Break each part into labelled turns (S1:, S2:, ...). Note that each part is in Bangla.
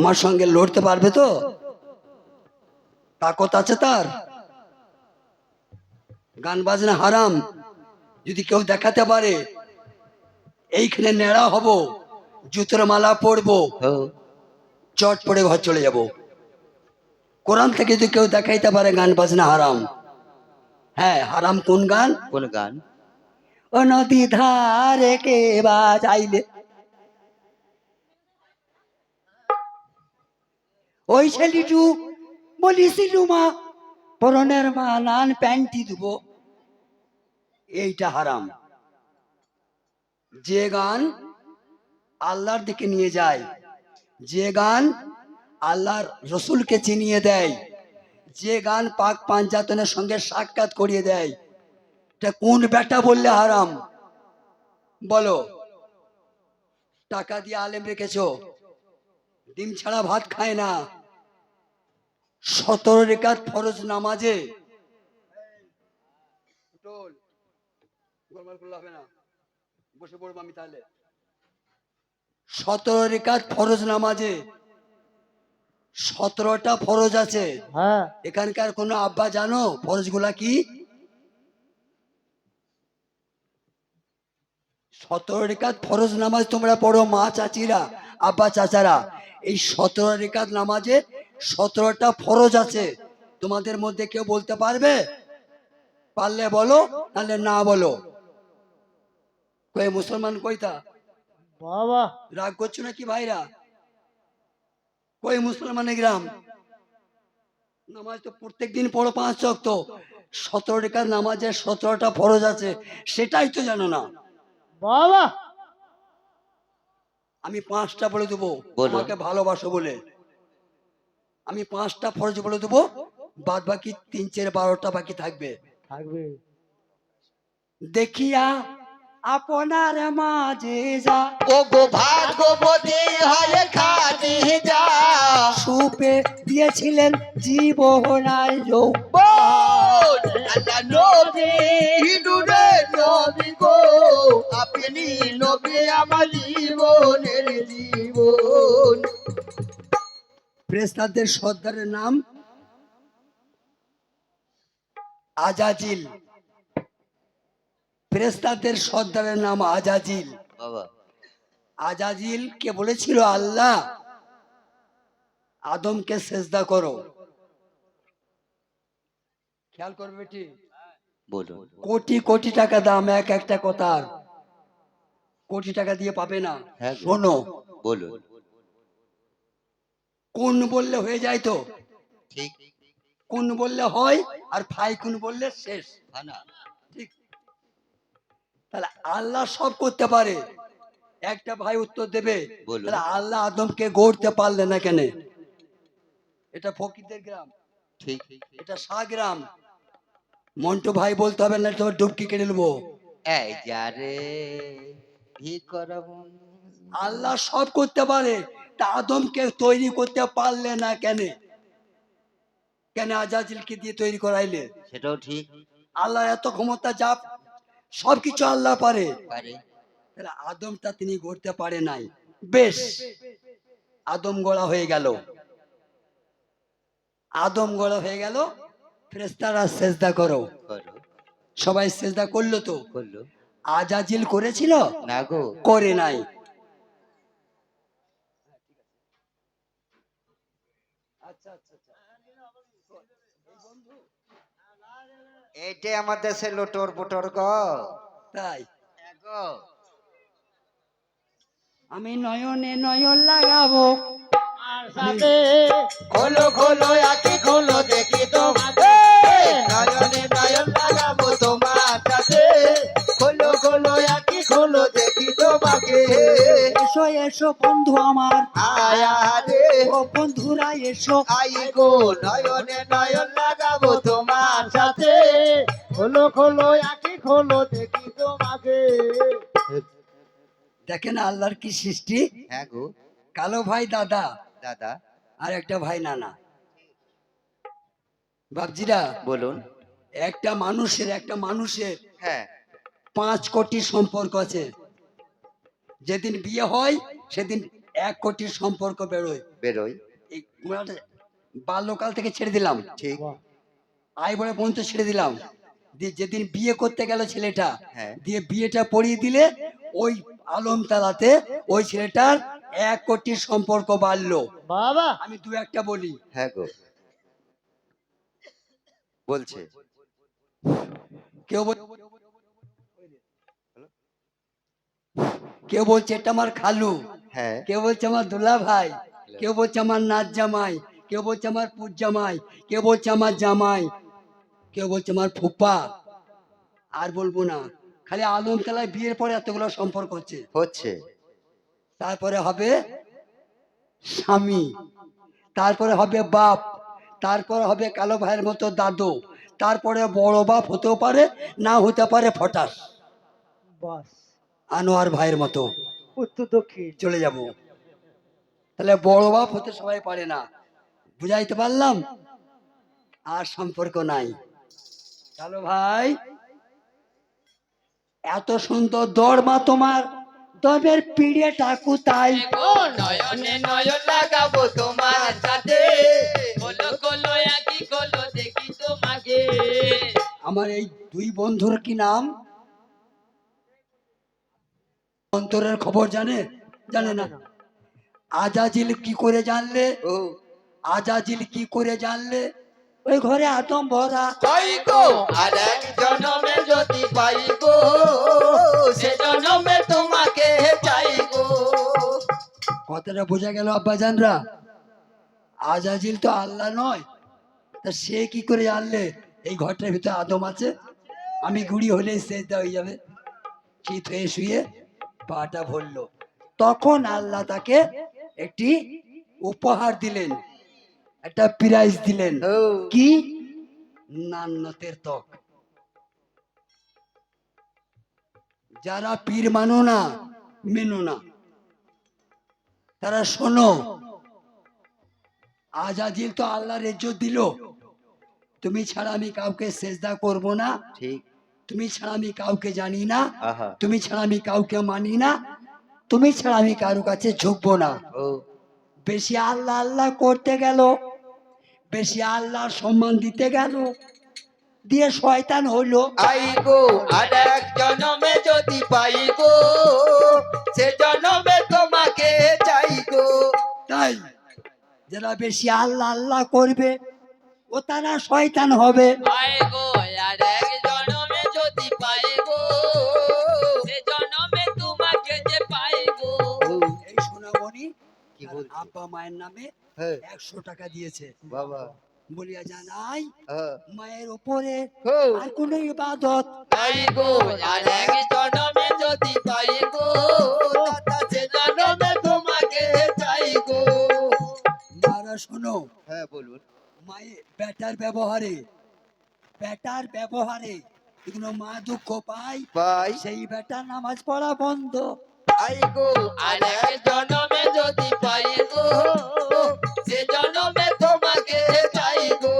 S1: আমার সঙ্গে লড়তে পারবে তো? তাকত আছে তার। গান বাজনা হারাম। যদি কেউ দেখাতে পারে এইখানে নেড়া হব জুতোর মালা পরবো
S2: হো
S1: চট পড়ে ঘর চলে যাব। কোরআন থেকে যদি কেউ দেখাইতে পারে গান বাজনা হারাম। হ্যাঁ হারাম কোন গান?
S2: কোন গান?
S1: ও নদী ধারে কে বাজাইলে ওই ছেলেটু বলিছিল মা পরনের মালান প্যান্টি দেব এইটা হারাম। যে গান আল্লাহর দিকে নিয়ে যায়, যে গান আল্লাহর রসুলকে চিনিয়ে দেয়, যে গান পাক পাঞ্জাতনের সঙ্গে সাক্ষাৎ করিয়ে দেয়, এটা কোন বেটা বললে হারাম? বলো, টাকা দিয়ে আলেম রেখেছো, ডিম ছাড়া ভাত খায় না। সতেরো রেখাত ফরজ নামাজে। বসে পড়ব আমি তাহলে। সতেরো রেখাত ফরজ নামাজে। সতেরোটা ফরজ আছে।
S2: হ্যাঁ।
S1: এখানকার কোনো আব্বা জানো ফরজগুলা কি? সতেরো রেখাত ফরজ নামাজ তোমরা পড়ো মা চাচিরা আব্বা চাচারা। এই সতেরো রেখাত নামাজে সতেরোটা ফরজ আছে। তোমাদের মধ্যে কেউ বলতে পারবে? পারলে বলো নাহলে না বলো। কই মুসলমান কইতা
S2: বাবা।
S1: রাগ করছ নাকি ভাইরা? কই মুসলমানের গ্রাম? নামাজ তো প্রত্যেক দিন পড়ো পাঁচ চক্ত সতেরো রেখার নামাজের সতেরোটা ফরজ আছে সেটাই তো জানো না।
S2: বাবা।
S1: আমি পাঁচটা বলে দেবো।
S2: বলো।
S1: তোমাকে ভালোবাসো বলে। আমি পাঁচটা ফরজ বলে দেবো বাদ বাকি তিন চার বারোটা বাকি থাকবে।
S2: থাকবে।
S1: দেখিয়া আপনার মাঝে যা।
S2: ও গো ভাগবতী হয় খাদি যা।
S1: সুপে দিয়েছিলেন জীবনায় যোগ
S2: বোন আল্লাহ নবী নবী গো। আপনি নবী আমার জীবনের জীবন।
S1: প্রেস্তাদের সর্দারের নাম আজাজিল। প্রেস্তাদের সর্দারের নাম আজাজিল।
S2: বাবা।
S1: আজাজিল কে বলেছিল আল্লাহ আদমকে সেজদা করো। খেয়াল করবে বেটি। কোটি কোটি টাকা দাম এক একটা কথার। কোটি টাকা দিয়ে পাবে না।
S2: হ্যাঁ
S1: শোনো।
S2: বলুন
S1: কোন বললে হয়ে যায় তো?
S2: ঠিক।
S1: কোন বললে হয় আর ফাই কোন বললে শেষ। ঠিক। তাহলে আল্লাহ সব করতে পারে। একটা ভাই উত্তর দেবে। তাহলে আল্লাহ আদমকে গড়তে পারলে না কেন? এটা ফকিরদের গ্রাম।
S2: ঠিক।
S1: এটা শাহ গ্রাম। মন্টু ভাই বলতে হবে না তোমার ডুবকি কেটে নেব। আল্লাহ সব করতে পারে। তা আদমকে তৈরি করতে পারলে না কেন? কেন আজাজিলকে দিয়ে তৈরি করাইলে?
S2: সেটাও ঠিক।
S1: আল্লাহ এত ক্ষমতা যা সবকিছু আল্লাহ পারে। তাহলে আদমটা তিনি গড়তে পারে নাই। বেশ আদম গড়া হয়ে গেল। আদম গড়া হয়ে গেল ফ্রেস্তারা সেজদা করো।
S2: করো।
S1: সবাই সেজদা করল তো?
S2: করল।
S1: আজাজিল করেছিল?
S2: না গো।
S1: করে নাই।
S2: এইটাই আমার দেশে লোটর পোটর গো।
S1: তাই? আমি নয়নে নয়ন লাগাবো।
S2: খোলো খোলো আকি খোলো দেখি তোমাকে। নয়নে নয়ন লাগাবো তোমার সাথে। খোলো খোলো আকি খোলো দেখি তোমাকে।
S1: এসো এসো বন্ধু আমার।
S2: আয়া রে
S1: ও বন্ধুরা এসো।
S2: আই গো নয়নে নয়ন লাগাবো খোলো খোলো আকি খোলো দেখি তোমাকে
S1: দেখেন আল্লাহর কি সৃষ্টি?
S2: হ্যাঁ গো।
S1: কালো ভাই দাদা।
S2: দাদা।
S1: আর একটা ভাই নানা। বাবজিরা
S2: বলুন।
S1: একটা মানুষের একটা মানুষের
S2: হ্যাঁ।
S1: পাঁচ কোটি সম্পর্ক আছে। যেদিন বিয়ে হয় সেদিন এক কোটির সম্পর্ক বেরোয়।
S2: বেরোয়।
S1: এই বাল্যকাল থেকে ছেড়ে দিলাম।
S2: ঠিক।
S1: আই বলে পর্যন্ত ছেড়ে দিলাম। দিয়ে যেদিন বিয়ে করতে গেল ছেলেটা
S2: হ্যাঁ।
S1: দিয়ে বিয়েটা পড়িয়ে দিলে ওই আলমতলাতে ওই ছেলেটার এক কোটি সম্পর্ক বাড়লো।
S3: বাবা!
S1: আমি দু একটা বলি।
S2: হ্যাঁ গো। বলছে।
S1: কেউ কেউ বলছে এটা আমার খালু।
S2: হ্যাঁ।
S1: কেউ বলছে আমার দুলা ভাই কেউ বলছে আমার নাচ জামাই কেউ বলছে আমার পুজ জামাই কেউ বলছে আমার জামাই। কেউ বলছে আমার ফুপা আর বলব না। খালি আলমতলায় বিয়ের পরে এতগুলো সম্পর্ক হচ্ছে।
S2: হচ্ছে।
S1: তারপরে হবে স্বামী। তারপরে হবে বাপ। তারপরে হবে কালো ভাইয়ের মতো দাদু। তারপরে বড় বাপ হতেও পারে না হতে পারে ফটাস।
S3: বাস।
S1: আনোয়ার ভাইয়ের মতো।
S3: উত্তর দক্ষিণ।
S1: চলে যাব। তাহলে বড় বাপ হতে সবাই পারে না। বুঝাইতে পারলাম? আর সম্পর্ক নাই। কালো ভাই। এত সুন্দর দরমা তোমার। দমের পিড়ে টাকু তাই।
S4: নয়নে নয়ন
S2: লাগাবো তোমার সাথে।
S4: গলো গলো একই গলো দেখি তোমাকে।
S1: আমার এই দুই বন্ধুর কি নাম? অন্তরের খবর জানে? জানে না। আজাজিল কি করে জানলে?
S2: ও।
S1: আজাজিল কি করে জানলে? ওই ঘরে আতম ভরা।
S2: পাই গো আর এক জনমে যদি পাই গো সে জনমে তোমাকে চাই গো।
S1: কথাটা বোঝা গেল আব্বাজানরা। আজাজিল তো আল্লাহ নয় তা সে কি করে জানলে এই ঘরটার ভিতরে আদম আছে আমি গুড়ি হলে সেজদা হয়ে যাবে। চিত হয়ে শুয়ে পাটা ভরলো। তখন আল্লাহ তাকে একটি উপহার দিলেন। একটা প্রাইজ দিলেন। কি? নান্নতের ত্বক। যারা পীর মানো না মেনো না। তারা শোনো আজাজিল তো আল্লাহর ইজ্জত দিল। তুমি ছাড়া আমি কাউকে সেজদা করব না।
S2: ঠিক।
S1: তুমি ছাড়া আমি কাউকে জানি না। তুমি ছাড়া আমি কাউকে মানি না। তুমি ছাড়া আমি কারও কাছে ঝুঁকবো না। বেশি আল্লাহ আল্লাহ করতে গেল। বেশি আল্লাহর সম্মান দিতে গেল। দিয়ে শয়তান হলো
S2: আই গো আর এক জনমে যদি পাই গো সে জনমে তোমাকে চাই গো।
S1: তাই যারা বেশি আল্লাহ আল্লাহ করবে ও তারা শয়তান হবে।
S4: আই গো
S1: আব্বা মায়ের নামে
S2: হ্যাঁ।
S1: একশো টাকা দিয়েছে।
S2: বাবা।
S1: বলিয়া জানাই
S2: হ্যাঁ।
S1: মায়ের উপরে আর কোন ইবাদত
S2: পাই গো আর এক জনমে যদি পাই গো দাদা সে জনমে তোমাকে চাই গো।
S1: মারা শোনো।
S2: হ্যাঁ বলুন।
S1: মায়ের বেটার ব্যবহারে বেটার ব্যবহারে এগুলো মা দুঃখ পায়
S2: পাই
S1: সেই বেটার নামাজ পড়া বন্ধ।
S2: আই গো আর এক জনমে যদি পাই গো সে জনমে তোমাকে চাই গো।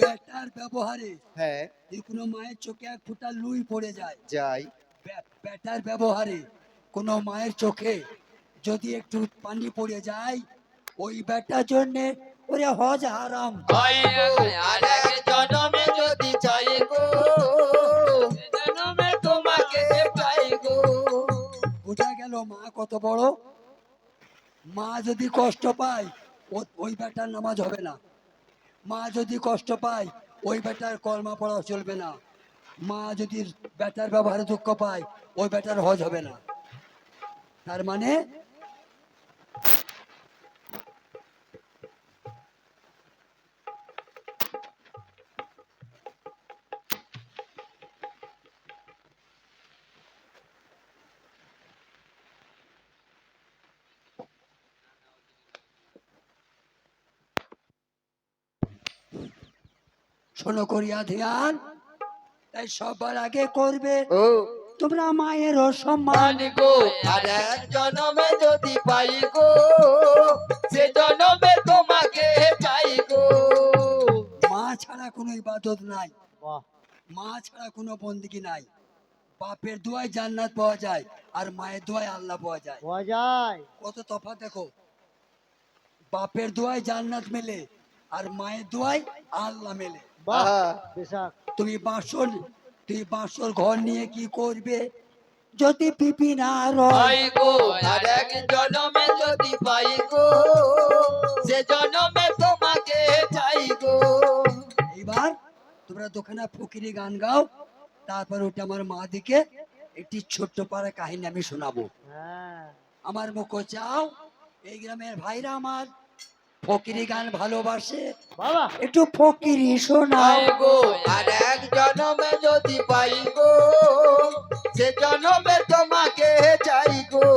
S1: বেটার ব্যবহারে
S2: হ্যাঁ।
S1: যে কোনো মায়ের চোখে এক ফুটা লুই পড়ে যায়।
S2: যাই।
S1: বেটার ব্যবহারে কোনো মায়ের চোখে যদি একটু পানি পড়ে যায় ওই বেটার জন্যে ওরে হজ হারাম
S2: আর এক জনমে যদি চাই গো
S1: কত বড়? মা যদি কষ্ট পায় ওই বেটার নামাজ হবে না। মা যদি কষ্ট পায়, ওই বেটার কলমা পড়া চলবে না। মা যদি বেটার ব্যবহারে দুঃখ পায়, ওই বেটার হজ হবে না। তার মানে শোনো করিয়া ধ্যান। তাই সবার আগে করবে।
S2: ও।
S1: তোমরা মায়ের সম্মান
S2: মান গো আর এক জনমে যদি পাই গো সে জনমে তোমাকে চাই গো।
S1: মা ছাড়া কোনো ইবাদত নাই। মা ছাড়া কোনো বন্দিগি নাই। বাপের দোয়ায় জান্নাত পাওয়া যায় আর মায়ের দোয়ায় আল্লাহ পাওয়া যায়।
S3: পাওয়া যায়।
S1: কত তফাৎ দেখো। বাপের দোয়ায় জান্নাত মেলে আর মায়ের দোয়ায় আল্লাহ মেলে। তুমি বাসর তুমি বাসর ঘর নিয়ে কি করবে? যদি পিপি না রয়।
S2: গো আর এক জনমে যদি পাই গো সে জনমে তোমাকে চাই গো।
S1: এবার তোমরা দোকানে ফকিরি গান গাও তারপর ওটা আমার মা দিকে একটি ছোট্ট পাড়া কাহিনী আমি শোনাবো।
S3: হ্যাঁ।
S1: আমার মুখ চাও এই গ্রামের ভাইরা আমার ফকিরি গান ভালোবাসে।
S3: বাবা।
S1: একটু ফকিরি শোনাও
S2: পাই গো আর এক জনমে যদি পাই গো সে জনমে তোমাকে চাই গো।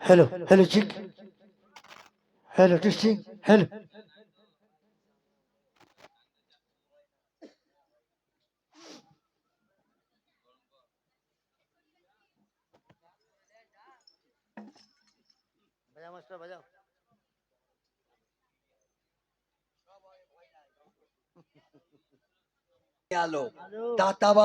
S3: Hello hello check hello testing hello master বাজাও।
S1: আলো।
S3: হ্যালো
S1: দাতা বাবা